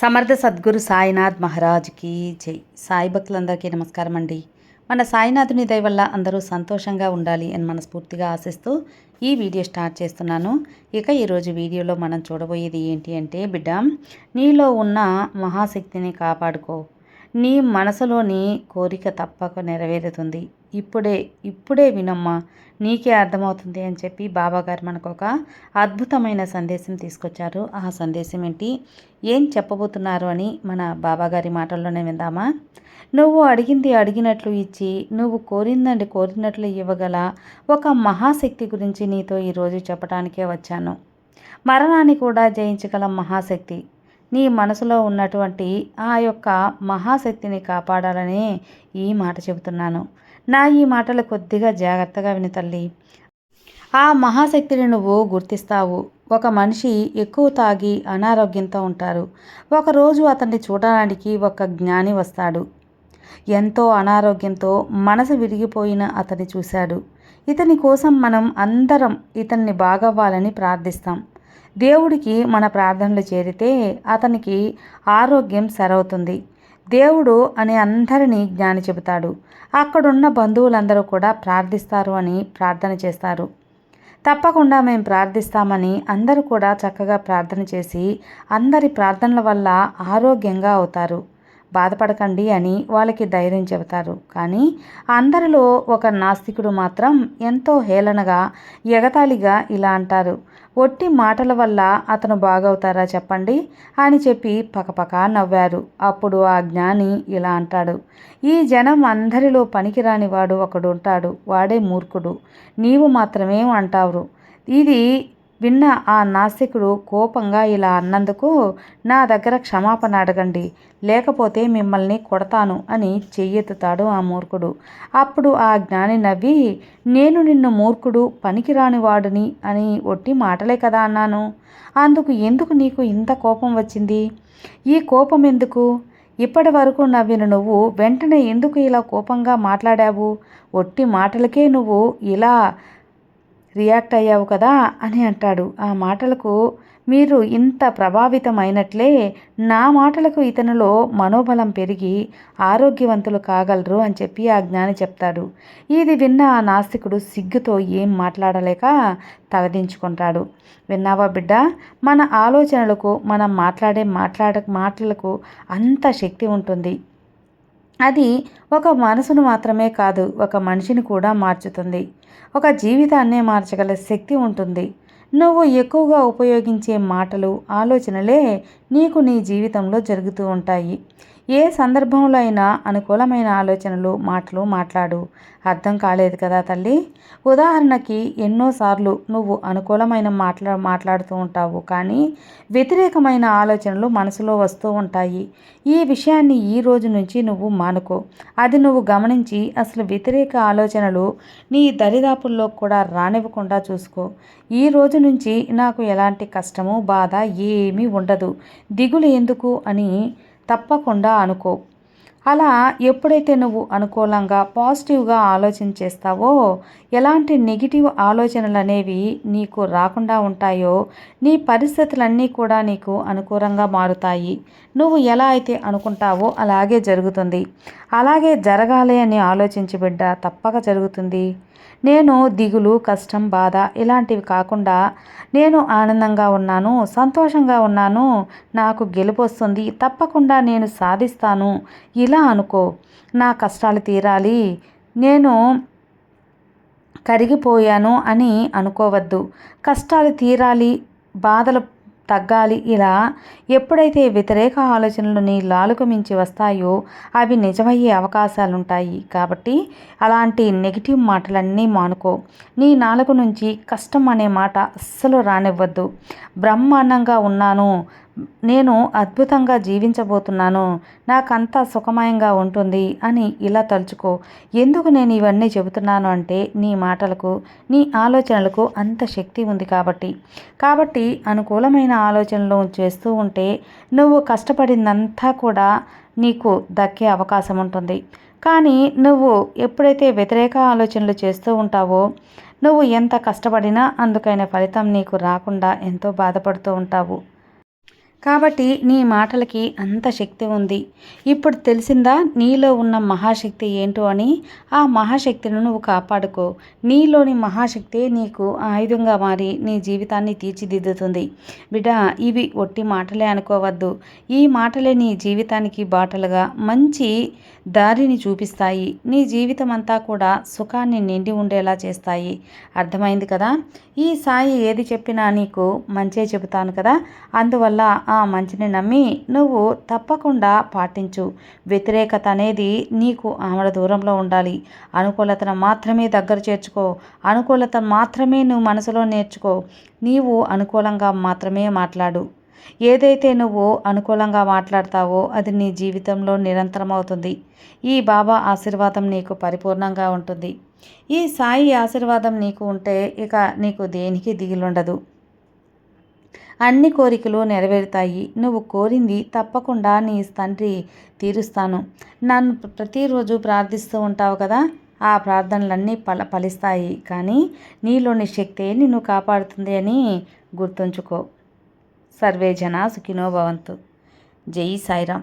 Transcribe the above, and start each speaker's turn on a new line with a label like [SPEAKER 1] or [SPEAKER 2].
[SPEAKER 1] సమర్థ సద్గురు సాయినాథ్ మహారాజ్కి జై. సాయి భక్తులందరికీ నమస్కారం అండి. మన సాయినాథుని దయ వల్ల అందరూ సంతోషంగా ఉండాలి అని మనస్ఫూర్తిగా ఆశిస్తూ ఈ వీడియో స్టార్ట్ చేస్తున్నాను. ఇక ఈరోజు వీడియోలో మనం చూడబోయేది ఏంటి అంటే బిడ్డ నీలో ఉన్న మహాశక్తిని కాపాడుకో. నీ మనసులోని కోరిక తప్పక నెరవేరుతుంది. ఇప్పుడే ఇప్పుడే వినమ్మా నీకే అర్థమవుతుంది అని చెప్పి బాబాగారు మనకు ఒక అద్భుతమైన సందేశం తీసుకొచ్చారు. ఆ సందేశం ఏంటి? ఏం చెప్పబోతున్నారు అని మన బాబాగారి మాటల్లోనే విందామా? నువ్వు అడిగింది అడిగినట్లు ఇచ్చి నువ్వు కోరిందండి కోరినట్లు ఇవ్వగల ఒక మహాశక్తి గురించి నీతో ఈరోజు చెప్పడానికే వచ్చాను. మరణాన్ని కూడా జయించగల మహాశక్తి. నీ మనసులో ఉన్నటువంటి ఆ యొక్క మహాశక్తిని కాపాడాలనే ఈ మాట చెబుతున్నాను. నా ఈ మాటలు కొద్దిగా జాగ్రత్తగా విని తల్లి. ఆ మహాశక్తిని నువ్వు గుర్తిస్తావు. ఒక మనిషి ఎక్కువ తాగి అనారోగ్యంతో ఉంటారు. ఒకరోజు అతన్ని చూడడానికి ఒక జ్ఞాని వస్తాడు. ఎంతో అనారోగ్యంతో మనసు విరిగిపోయిన అతన్ని చూశాడు. ఇతని కోసం మనం అందరం ఇతన్ని బాగవ్వాలని ప్రార్థిస్తాం. దేవుడికి మన ప్రార్థనలు చేరితే అతనికి ఆరోగ్యం సరవుతుంది. దేవుడు అని అందరినీ జ్ఞాని చెబుతాడు. అక్కడున్న బంధువులందరూ కూడా ప్రార్థిస్తారు అని ప్రార్థన చేస్తారు. తప్పకుండా మేము ప్రార్థిస్తామని అందరూ కూడా చక్కగా ప్రార్థన చేసి అందరి ప్రార్థనల వల్ల ఆరోగ్యంగా అవుతారు. బాధపడకండి అని వాళ్ళకి ధైర్యం చెబుతారు. కానీ అందరిలో ఒక నాస్తికుడు మాత్రం ఎంతో హేళనగా ఎగతాళిగా ఇలా అంటారు. ఒట్టి మాటల వల్ల అతను బాగవుతారా చెప్పండి అని చెప్పి పకపక నవ్వారు. అప్పుడు ఆ జ్ఞాని ఇలా అంటాడు. ఈ జనం అందరిలో పనికిరాని వాడు ఒకడు ఉంటాడు వాడే మూర్ఖుడు. నీవు మాత్రమే అంటావు ఇది విన్న ఆ నాస్తికుడు కోపంగా ఇలా అన్నందుకు నా దగ్గర క్షమాపణ అడగండి లేకపోతే మిమ్మల్ని కొడతాను అని చెయ్యెత్తుతాడు ఆ మూర్ఖుడు. అప్పుడు ఆ జ్ఞాని నవ్వి నేను నిన్ను మూర్ఖుడు పనికిరాని వాడిని అని ఒట్టి మాటలే కదా అన్నాను. అందుకు ఎందుకు నీకు ఇంత కోపం వచ్చింది? ఈ కోపం ఎందుకు? ఇప్పటి వరకు నవ్విన నువ్వు వెంటనే ఎందుకు ఇలా కోపంగా మాట్లాడావు? ఒట్టి మాటలకే నువ్వు ఇలా రియాక్ట్ అయ్యావు కదా అని అంటాడు. ఆ మాటలకు మీరు ఇంత ప్రభావితమైనట్లే నా మాటలకు ఇతనిలో మనోబలం పెరిగి ఆరోగ్యవంతులు కాగలరు అని చెప్పి ఆ జ్ఞాని చెప్తాడు. ఇది విన్న ఆ నాస్తికుడు సిగ్గుతో ఏం మాట్లాడలేక తలదించుకుంటాడు. విన్నావా బిడ్డ? మన ఆలోచనలకు మనం మాట్లాడే మాట్లాడ మాటలకు అంత శక్తి ఉంటుంది. అది ఒక మనసును మాత్రమే కాదు ఒక మనిషిని కూడా మార్చుతుంది. ఒక జీవితాన్నే మార్చగల శక్తి ఉంటుంది. నువ్వు ఎక్కువగా ఉపయోగించే మాటలు ఆలోచనలే నీకు నీ జీవితంలో జరుగుతూ ఉంటాయి. ఏ సందర్భంలో అయినా అనుకూలమైన ఆలోచనలు మాటలు మాట్లాడు. అర్థం కాలేదు కదా తల్లి? ఉదాహరణకి ఎన్నోసార్లు నువ్వు అనుకూలమైన మాట్లా మాట్లాడుతూ ఉంటావు కానీ వ్యతిరేకమైన ఆలోచనలు మనసులో వస్తూ ఉంటాయి. ఈ విషయాన్ని ఈ రోజు నుంచి నువ్వు మానుకో. అది నువ్వు గమనించి అసలు వ్యతిరేక ఆలోచనలు నీ దరిదాపుల్లో కూడా రానివ్వకుండా చూసుకో. ఈ రోజు నుంచి నాకు ఎలాంటి కష్టము బాధ ఏమీ ఉండదు. దిగులు ఎందుకు అని తప్పకుండా అనుకో. అలా ఎప్పుడైతే నువ్వు అనుకూలంగా పాజిటివ్గా ఆలోచన చేస్తావో ఎలాంటి నెగిటివ్ ఆలోచనలు అనేవి నీకు రాకుండా ఉంటాయో నీ పరిస్థితులన్నీ కూడా నీకు అనుకూలంగా మారుతాయి. నువ్వు ఎలా అయితే అనుకుంటావో అలాగే జరుగుతుంది. అలాగే జరగాలి అని ఆలోచించి బిడ్డ తప్పక జరుగుతుంది. నేను దిగులు కష్టం బాధ ఇలాంటివి కాకుండా నేను ఆనందంగా ఉన్నాను సంతోషంగా ఉన్నాను నాకు గెలుపు వస్తుంది తప్పకుండా నేను సాధిస్తాను. ఇలా అనుకో. నా కష్టాలు తీరాలి. నేను కరిగిపోయాను అని అనుకోవద్దు. కష్టాలు తీరాలి బాధలు తగ్గాలి. ఇలా ఎప్పుడైతే వ్యతిరేక ఆలోచనలు నీ లాలుకు మించి వస్తాయో అవి నిజమయ్యే అవకాశాలుంటాయి. కాబట్టి అలాంటి నెగిటివ్ మాటలన్నీ మానుకో. నీ నాలుగు నుంచి కష్టం అనే మాట అస్సలు రానివ్వద్దు. బ్రహ్మాండంగా ఉన్నాను నేను అద్భుతంగా జీవించబోతున్నాను. నాకంతా సుఖమయంగా ఉంటుంది అని ఇలా తలుచుకో. ఎందుకు నేను ఇవన్నీ చెబుతున్నాను అంటే నీ మాటలకు నీ ఆలోచనలకు అంత శక్తి ఉంది కాబట్టి. కాబట్టి అనుకూలమైన ఆలోచనలు చేస్తూ ఉంటే నువ్వు కష్టపడిందంతా కూడా నీకు దక్కే అవకాశం ఉంటుంది. కానీ నువ్వు ఎప్పుడైతే వ్యతిరేక ఆలోచనలు చేస్తూ ఉంటావో నువ్వు ఎంత కష్టపడినా అందుకైన ఫలితం నీకు రాకుండా ఎంతో బాధపడుతూ ఉంటావు. కాబట్టి నీ మాటలకి అంత శక్తి ఉంది. ఇప్పుడు తెలిసిందా నీలో ఉన్న మహాశక్తి ఏంటో అని? ఆ మహాశక్తిని నువ్వు కాపాడుకో. నీలోని మహాశక్తి నీకు ఆయుధంగా మారి నీ జీవితాన్ని తీర్చిదిద్దుతుంది. బిడ్డ ఇవి ఒట్టి మాటలే అనుకోవద్దు. ఈ మాటలే నీ జీవితానికి బాటలుగా మంచి దారిని చూపిస్తాయి. నీ జీవితం అంతా కూడా సుఖాన్ని నిండి ఉండేలా చేస్తాయి. అర్థమైంది కదా? ఈ సాయి ఏది చెప్పినా నీకు మంచే చెబుతాను కదా? అందువల్ల ఆ మంచిని నమ్మి నువ్వు తప్పకుండా పాటించు. వ్యతిరేకత అనేది నీకు ఆమెడ దూరంలో ఉండాలి. అనుకూలతను మాత్రమే దగ్గర చేర్చుకో. అనుకూలత మాత్రమే నువ్వు మనసులో నేర్చుకో. నీవు అనుకూలంగా మాత్రమే మాట్లాడు. ఏదైతే నువ్వు అనుకూలంగా మాట్లాడతావో అది నీ జీవితంలో నిరంతరం అవుతుంది ఈ బాబా ఆశీర్వాదం నీకు పరిపూర్ణంగా ఉంటుంది. ఈ సాయి ఆశీర్వాదం నీకు ఉంటే ఇక నీకు దేనికి దిగులుండదు. అన్ని కోరికలు నెరవేరుతాయి. నువ్వు కోరింది తప్పకుండా నీ తండ్రి తీరుస్తాను. నన్ను ప్రతిరోజు ప్రార్థిస్తూ ఉంటావు కదా ఆ ప్రార్థనలన్నీ ఫల ఫలిస్తాయి. కానీ నీలోని శక్తే నిన్ను కాపాడుతుంది అని గుర్తుంచుకో. సర్వే జన సుఖినో భవంతు. జై సాయిరామ్.